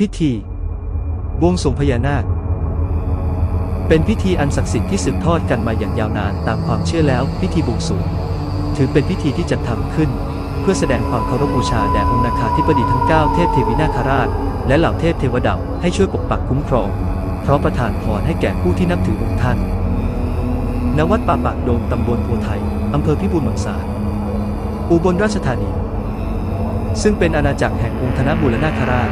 พิธี บวงสรวงพญานาค เป็นพิธีอันศักดิ์สิทธิ์ที่สืบทอดกันมาอย่างยาวนานตามความเชื่อแล้วพิธีบวงสรวงถือเป็นพิธีที่จัดทำขึ้น เพื่อแสดงความเคารพบูชาแด่องค์นาคาธิบดีทั้ง 9 เทพเทวินาคราช และเหล่าเทพเทวดาให้ช่วยปกปักคุ้มครองเพราะประทานพรให้แก่ผู้ที่นับถือองค์ท่านณวัดป่าปากโดมตำบลโพไทยอำเภอพิบูลมังสาอุบลราชธานี ซึ่งเป็นอาณาจักรแห่งองค์ธนบูรณาคราช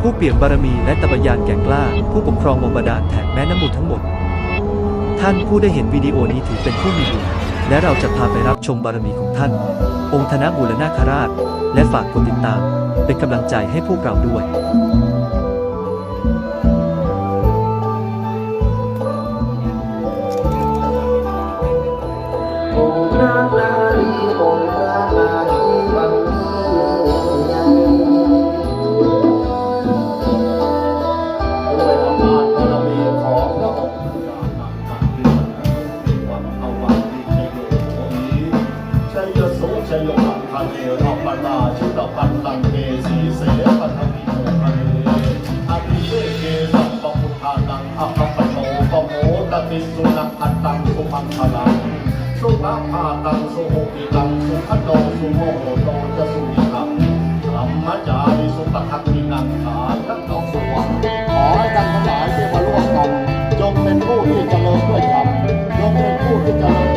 ผู้เปี่ยมบารมีและตบยานแก่กล้า ผู้ปกครองมงบาดาลแถบแม่น้ำมูลทั้งหมด ท่านผู้ได้เห็นวิดีโอนี้ถือเป็นผู้มีบุญและเราจะพาไปรับชมบารมีของท่าน องค์ธนบูรณาคราช และฝากกดติดตาม เป็นกำลังใจให้พวกเราด้วย โยคังคันเนรอปันลาชิตปันตังเกสีเสปันทมิโมคันเนอภิเชเกสังปุทานังอาปปโนปโมตติสุนังอัตตังสุมังคลังสุภาพาตังสุหกิตังสุขโตสุโมโหโตจะสุนิตังธรรมจาริสุปัทขินังขาทั้งตองสวังขอให้ท่านทั้งหลายที่มาร่วมกัน จงเป็นผู้ที่จะเลิญด้วยธรรมจงเป็นผู้ที่จะ